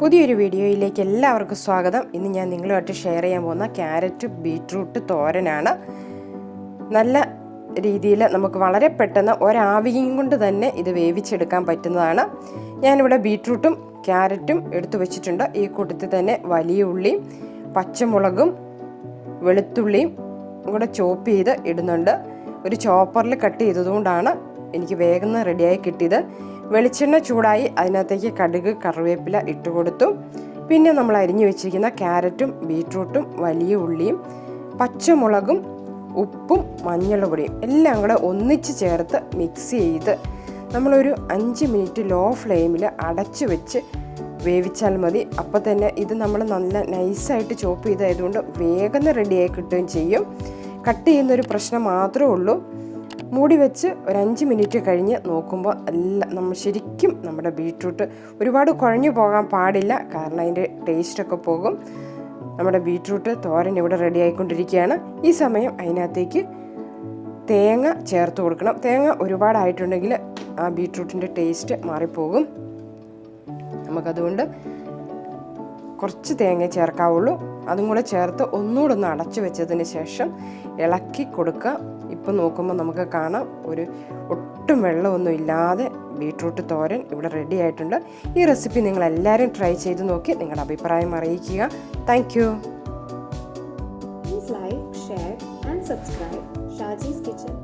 പുതിയൊരു വീഡിയോയിലേക്ക് എല്ലാവർക്കും സ്വാഗതം. ഇന്ന് ഞാൻ നിങ്ങളുമായിട്ട് ഷെയർ ചെയ്യാൻ പോകുന്ന ക്യാരറ്റ് ബീട്രൂട്ട് തോരനാണ്. നല്ല രീതിയിൽ നമുക്ക് വളരെ പെട്ടെന്ന് ഒരാവിയും കൊണ്ട് തന്നെ ഇത് വേവിച്ചെടുക്കാൻ പറ്റുന്നതാണ്. ഞാനിവിടെ ബീട്രൂട്ടും ക്യാരറ്റും എടുത്തു വെച്ചിട്ടുണ്ട്. ഈ കൂട്ടത്തിൽ തന്നെ വലിയ ഉള്ളിയും പച്ചമുളകും വെളുത്തുള്ളിയും കൂടെ ചോപ്പ് ചെയ്ത് ഇടുന്നുണ്ട്. ഒരു ചോപ്പറിൽ കട്ട് ചെയ്തതുകൊണ്ടാണ് എനിക്ക് വേഗം റെഡിയായി കിട്ടിയത്. വെളിച്ചെണ്ണ ചൂടായി അതിനകത്തേക്ക് കടുക് കറിവേപ്പില ഇട്ട് കൊടുത്തു. പിന്നെ നമ്മൾ അരിഞ്ഞു വെച്ചിരിക്കുന്ന ക്യാരറ്റും ബീട്രൂട്ടും വലിയ ഉള്ളിയും പച്ചമുളകും ഉപ്പും മഞ്ഞൾപൊടിയും എല്ലാം കൂടെ ഒന്നിച്ച് ചേർത്ത് മിക്സ് ചെയ്ത് നമ്മളൊരു അഞ്ച് മിനിറ്റ് ലോ ഫ്ലെയിമിൽ അടച്ചു വെച്ച് വേവിച്ചാൽ മതി. അപ്പോൾ തന്നെ ഇത് നമ്മൾ നല്ല നൈസായിട്ട് ചോപ്പ് ചെയ്തായതുകൊണ്ട് വേഗം റെഡിയായി കിട്ടുകയും ചെയ്യും. കട്ട് ചെയ്യുന്നൊരു പ്രശ്നം മാത്രമേ ഉള്ളൂ. മൂടി വെച്ച് ഒരു അഞ്ച് മിനിറ്റ് കഴിഞ്ഞ് നോക്കുമ്പോൾ എല്ലാം നമ്മൾ ശരിക്കും നമ്മുടെ ബീട്രൂട്ട് ഒരുപാട് കുഴഞ്ഞു പോകാൻ പാടില്ല. കാരണം അതിന്റെ ടേസ്റ്റൊക്കെ പോകും. നമ്മുടെ ബീട്രൂട്ട് തോരൻ ഇവിടെ റെഡി ആയിക്കൊണ്ടിരിക്കുകയാണ്. ഈ സമയം അതിനകത്തേക്ക് തേങ്ങ ചേർത്ത് കൊടുക്കണം. തേങ്ങ ഒരുപാടായിട്ടുണ്ടെങ്കിൽ ആ ബീട്രൂട്ടിന്റെ ടേസ്റ്റ് മാറിപ്പോകും. നമുക്കതുകൊണ്ട് കുറച്ച് തേങ്ങ ചേർക്കാവുള്ളൂ. അതും കൂടെ ചേർത്ത് ഒന്നുകൂടെ ഒന്ന് അടച്ചു വെച്ചതിന് ശേഷം ഇളക്കി കൊടുക്കുക. ഇപ്പം നോക്കുമ്പോൾ നമുക്ക് കാണാം ഒരു ഒട്ടും വെള്ളമൊന്നും ഇല്ലാതെ ബീട്രൂട്ട് തോരൻ ഇവിടെ റെഡി ആയിട്ടുണ്ട്. ഈ റെസിപ്പി നിങ്ങൾ എല്ലാവരും ട്രൈ ചെയ്ത് നോക്കി നിങ്ങളുടെ അഭിപ്രായം അറിയിക്കുക. Thank Please like share and subscribe Shaji's Kitchen.